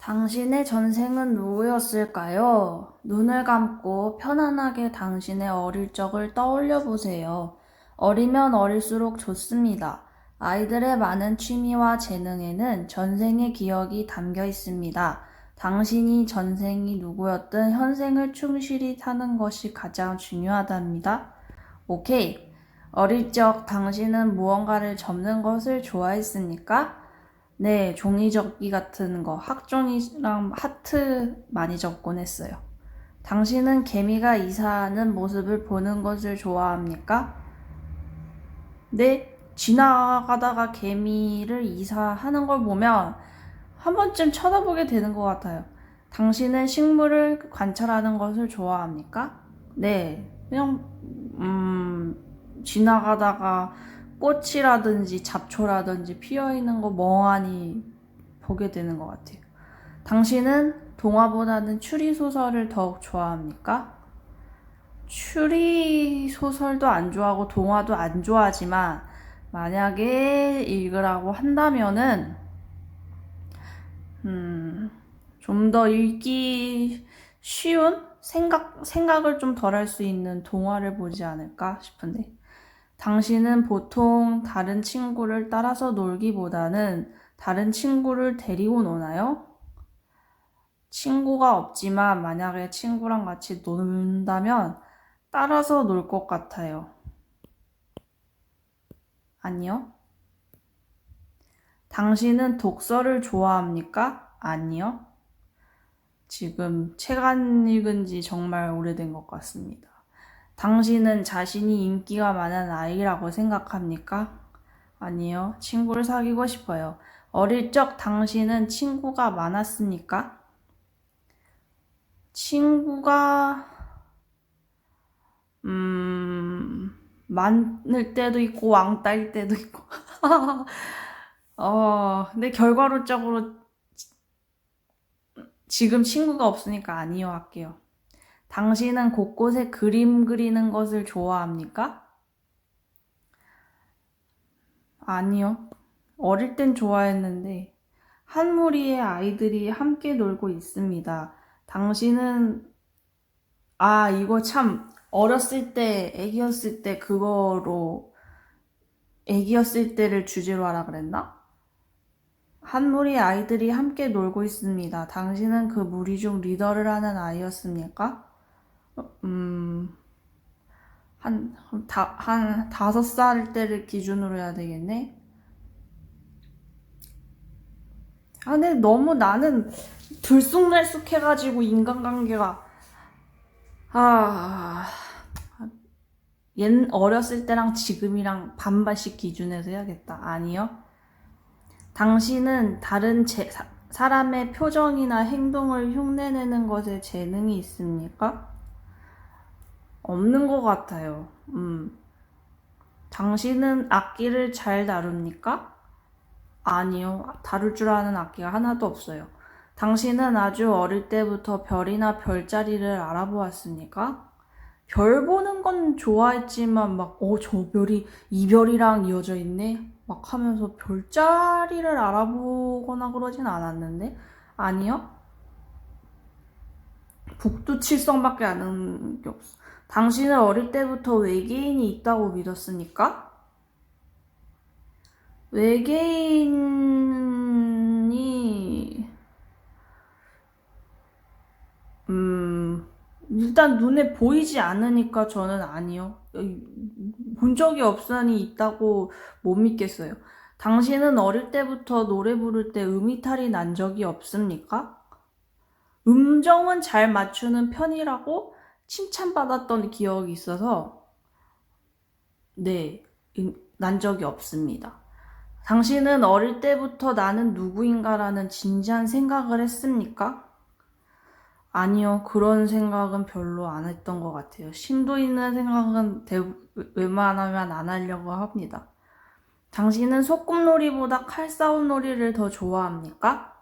당신의 전생은 누구였을까요? 눈을 감고 편안하게 당신의 어릴 적을 떠올려 보세요. 어리면 어릴수록 좋습니다. 아이들의 많은 취미와 재능에는 전생의 기억이 담겨 있습니다. 당신이 전생이 누구였든 현생을 충실히 사는 것이 가장 중요하답니다. 오케이. 어릴 적 당신은 무언가를 접는 것을 좋아했습니까? 네, 종이 접기 같은 거, 학종이랑 하트 많이 접곤 했어요. 당신은 개미가 이사하는 모습을 보는 것을 좋아합니까? 네, 지나가다가 개미를 이사하는 걸 보면 한 번쯤 쳐다보게 되는 것 같아요. 당신은 식물을 관찰하는 것을 좋아합니까? 네, 그냥, 음, 지나가다가 꽃이라든지 잡초라든지 피어 있는 거 멍하니 보게 되는 것 같아요. 당신은 동화보다는 추리 소설을 더욱 좋아합니까? 추리 소설도 안 좋아하고 동화도 안 좋아하지만 만약에 읽으라고 한다면은 음, 좀 더 읽기 쉬운 생각 생각을 좀 덜 할 수 있는 동화를 보지 않을까 싶은데 당신은 보통 다른 친구를 따라서 놀기보다는 다른 친구를 데리고 노나요? 친구가 없지만 만약에 친구랑 같이 논다면 따라서 놀 것 같아요. 아니요. 당신은 독서를 좋아합니까? 아니요. 지금 책 안 읽은 지 정말 오래된 것 같습니다. 당신은 자신이 인기가 많은 아이라고 생각합니까? 아니요. 친구를 사귀고 싶어요. 어릴 적 당신은 친구가 많았습니까? 친구가, 음, 많을 때도 있고, 왕따일 때도 있고. 어, 근데 결과론적으로 지금 친구가 없으니까 아니요 할게요. 당신은 곳곳에 그림 그리는 것을 좋아합니까? 아니요. 어릴 땐 좋아했는데, 한 무리의 아이들이 함께 놀고 있습니다. 당신은, 아, 이거 참, 어렸을 때, 애기였을 때 그거로, 애기였을 때를 주제로 하라 그랬나? 한 무리의 아이들이 함께 놀고 있습니다. 당신은 그 무리 중 리더를 하는 아이였습니까? 음, 한, 다, 한 다섯 살 때를 기준으로 해야 되겠네? 아, 근데 너무 나는 들쑥날쑥 해가지고 인간관계가, 아, 옛, 어렸을 때랑 지금이랑 반반씩 기준에서 해야겠다. 아니요. 당신은 다른 제, 사, 사람의 표정이나 행동을 흉내내는 것에 재능이 있습니까? 없는 것 같아요. 음. 당신은 악기를 잘 다룹니까? 아니요. 다룰 줄 아는 악기가 하나도 없어요. 당신은 아주 어릴 때부터 별이나 별자리를 알아보았습니까? 별 보는 건 좋아했지만 막, 어, 저 별이 이 별이랑 이어져 있네? 막 하면서 별자리를 알아보거나 그러진 않았는데? 아니요. 북두 칠성밖에 아는 게 없어. 당신은 어릴 때부터 외계인이 있다고 믿었습니까? 외계인이, 음, 일단 눈에 보이지 않으니까 저는 아니요. 본 적이 없으니 있다고 못 믿겠어요. 당신은 어릴 때부터 노래 부를 때 음이탈이 난 적이 없습니까? 음정은 잘 맞추는 편이라고 칭찬받았던 기억이 있어서, 네, 음, 난 적이 없습니다. 당신은 어릴 때부터 나는 누구인가라는 진지한 생각을 했습니까? 아니요, 그런 생각은 별로 안 했던 것 같아요. 심도 있는 생각은 대, 웬만하면 안 하려고 합니다. 당신은 소꿉놀이보다 칼싸움놀이를 더 좋아합니까?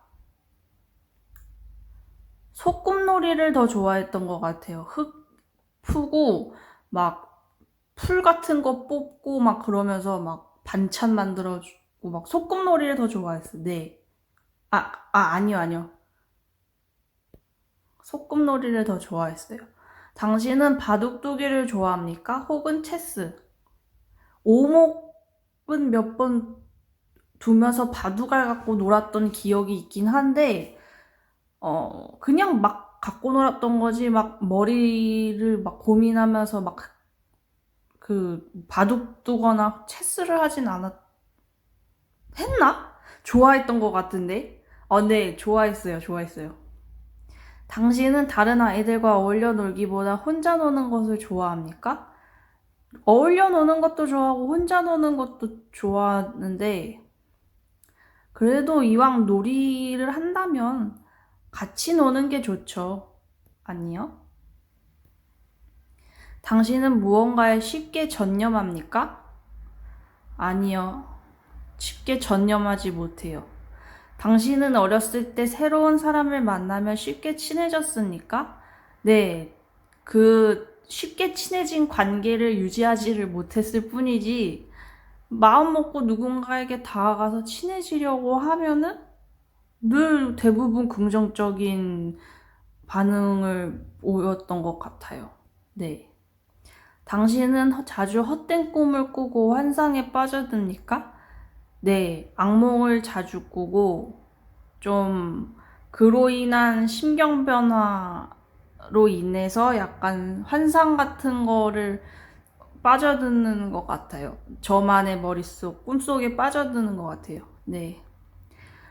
소꿉놀이를 더 좋아했던 것 같아요. 흙 푸고, 막, 풀 같은 거 뽑고, 막 그러면서 막 반찬 만들어주고, 막 소꿉놀이를 더 좋아했어요. 네. 아, 아, 아니요, 아니요. 소꿉놀이를 더 좋아했어요. 당신은 바둑두기를 좋아합니까? 혹은 체스? 오목은 몇 번 두면서 바둑알 갖고 놀았던 기억이 있긴 한데, 어, 그냥 막 갖고 놀았던 거지, 막 머리를 막 고민하면서 막 그 바둑 두거나 체스를 하진 않았, 했나? 좋아했던 것 같은데? 어, 네, 좋아했어요, 좋아했어요. 당신은 다른 아이들과 어울려 놀기보다 혼자 노는 것을 좋아합니까? 어울려 노는 것도 좋아하고 혼자 노는 것도 좋아하는데, 그래도 이왕 놀이를 한다면 같이 노는 게 좋죠. 아니요? 당신은 무언가에 쉽게 전념합니까? 아니요. 쉽게 전념하지 못해요. 당신은 어렸을 때 새로운 사람을 만나면 쉽게 친해졌습니까? 네. 그 쉽게 친해진 관계를 유지하지를 못했을 뿐이지, 마음 먹고 누군가에게 다가가서 친해지려고 하면은 늘 대부분 긍정적인 반응을 보였던 것 같아요. 네. 당신은 허- 자주 헛된 꿈을 꾸고 환상에 빠져듭니까? 네, 악몽을 자주 꾸고 좀 그로 인한 신경 변화로 인해서 약간 환상 같은 거를 빠져드는 것 같아요. 저만의 머릿속, 꿈속에 빠져드는 것 같아요. 네.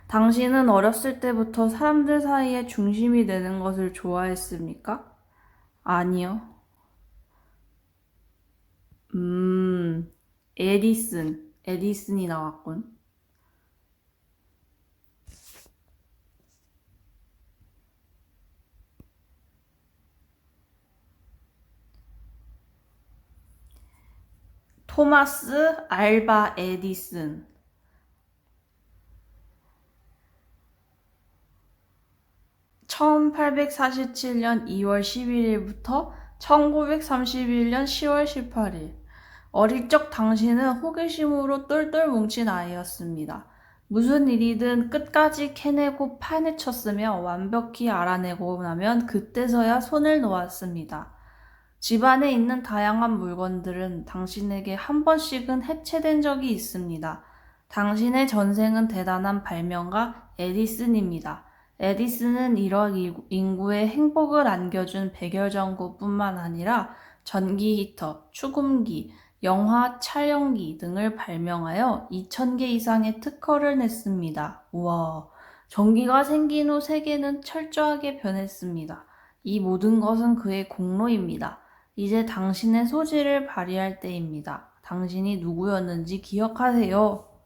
당신은 어렸을 때부터 사람들 사이에 중심이 되는 것을 좋아했습니까? 아니요. 음, 에디슨. 에디슨이 나왔군. 토마스 알바 에디슨. 1847년 2월 11일부터 1931년 10월 18일. 어릴 적 당신은 호기심으로 똘똘 뭉친 아이였습니다. 무슨 일이든 끝까지 캐내고 파헤쳤으며 완벽히 알아내고 나면 그때서야 손을 놓았습니다. 집안에 있는 다양한 물건들은 당신에게 한 번씩은 해체된 적이 있습니다. 당신의 전생은 대단한 발명가 에디슨입니다. 에디슨은 1억 인구의 행복을 안겨준 백열전구뿐만 아니라 전기 히터, 추금기, 영화 촬영기 등을 발명하여 2,000개 이상의 특허를 냈습니다. 우와, 전기가 생긴 후 세계는 철저하게 변했습니다. 이 모든 것은 그의 공로입니다. 이제 당신의 소질을 발휘할 때입니다. 당신이 누구였는지 기억하세요.